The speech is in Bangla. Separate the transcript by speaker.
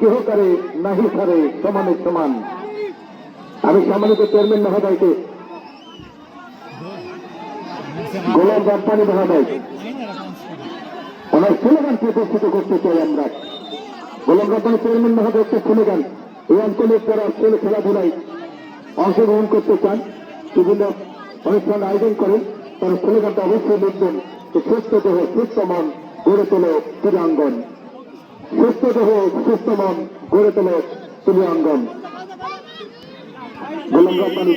Speaker 1: কেহ কারে নাহি সারে, সমানে সমান। আমি সম্মানিত চেয়ারম্যান মহোদয়কে। গোলাম রাব্বানি মহোদয়। ওনার স্লোগান প্রদর্শিত করতে চাই আমরা? গোলাম রাব্বানি চেয়ারম্যান মহোদয় একটা স্লোগান এই অঞ্চলের যারা ছেলে খেলাধুলায় অংশগ্রহণ করতে চান, বিভিন্ন অনুষ্ঠান আয়োজন করেন তার স্লোগানটা অবশ্যই লিখবেন সুস্থ দেহ সুস্থ মন গড়ে তোলে ক্রীড়াঙ্গন। সুস্থ দেহ সুস্থ মন গড়ে তোলে ক্রীড়াঙ্গন গোলাম রাব্বানি